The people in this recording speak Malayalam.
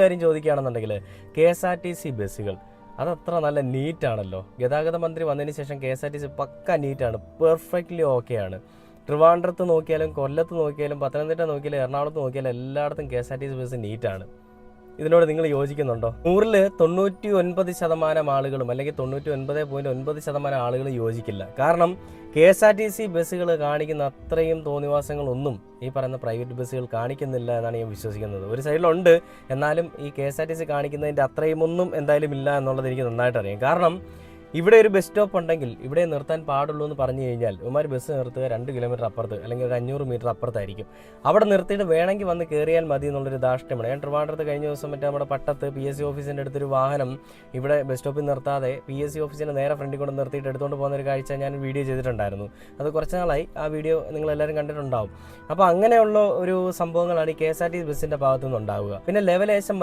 കാര്യം ചോദിക്കുകയാണെന്നുണ്ടെങ്കിൽ K S R T C ബസ്സുകൾ അതത്ര നല്ല നീറ്റാണല്ലോ. ഗതാഗത മന്ത്രി വന്നതിന് ശേഷം K S R T C പക്ക നീറ്റാണ്. പെർഫെക്റ്റ്ലി ഓക്കെയാണ്. ട്രിവാൻഡ്രത്ത് നോക്കിയാലും കൊല്ലത്ത് നോക്കിയാലും പത്തനംതിട്ട നോക്കിയാലും എറണാകുളത്ത് നോക്കിയാലും എല്ലായിടത്തും K S R T C bus നീറ്റാണ്. ഇതിനോട് നിങ്ങൾ യോജിക്കുന്നുണ്ടോ? നൂറിൽ തൊണ്ണൂറ്റി ഒൻപത് ശതമാനം ആളുകളും അല്ലെങ്കിൽ തൊണ്ണൂറ്റി ഒൻപത് പോയിന്റ് ഒൻപത് ശതമാനം ആളുകളും യോജിക്കില്ല. കാരണം K S R T C ബസ്സുകൾ കാണിക്കുന്ന അത്രയും തോന്നിവാസങ്ങളൊന്നും ഈ പറയുന്ന പ്രൈവറ്റ് ബസ്സുകൾ കാണിക്കുന്നില്ല എന്നാണ് ഞാൻ വിശ്വസിക്കുന്നത്. ഒരു സൈഡിലുണ്ട് എന്നാലും ഈ K S R T C കാണിക്കുന്നതിന്റെ അത്രയും ഒന്നും എന്തായാലും ഇല്ല എന്നുള്ളത് എനിക്ക് നന്നായിട്ട് അറിയാം. കാരണം ഇവിടെ ഒരു ബസ് സ്റ്റോപ്പ് ഉണ്ടെങ്കിൽ ഇവിടെ നിർത്താൻ പാടുള്ളൂ എന്ന് പറഞ്ഞു കഴിഞ്ഞാൽ ഇവന്മാർ ബസ് നിർത്തുക രണ്ട് കിലോമീറ്റർ അപ്പുറത്ത് അല്ലെങ്കിൽ ഒരു അഞ്ഞൂറ് മീറ്റർ അപ്പുറത്തായിരിക്കും. അവിടെ നിർത്തിയിട്ട് വേണമെങ്കിൽ വന്ന് കയറിയാൽ മതി എന്നുള്ളൊരു ധാർഷ്ട്യമാണ്. ഞാൻ ട്രിവാൻഡ്രത്ത് കഴിഞ്ഞ ദിവസം മറ്റേ നമ്മുടെ പട്ടത്ത് പി എസ് സി ഓഫീസിന്റെ അടുത്തൊരു വാഹനം ഇവിടെ ബസ് സ്റ്റോപ്പിൽ നിർത്താതെ പി എസ് സി ഓഫീസിന്റെ നേരെ ഫ്രണ്ടിൽ കൊണ്ട് നിർത്തിയിട്ട് എടുത്തുകൊണ്ട് പോകുന്ന ഒരു കാഴ്ച ഞാൻ വീഡിയോ ചെയ്തിട്ടുണ്ടായിരുന്നു. അത് കുറച്ച് നാളായി. ആ വീഡിയോ നിങ്ങൾ എല്ലാവരും കണ്ടിട്ടുണ്ടാവും. അപ്പോൾ അങ്ങനെയുള്ള ഒരു സംഭവങ്ങളാണ് ഈ കെ എസ് ആർ ടി ബസ്സിന്റെ ഭാഗത്തു നിന്ന് ഉണ്ടാവുക പിന്നെ ലെവലേശം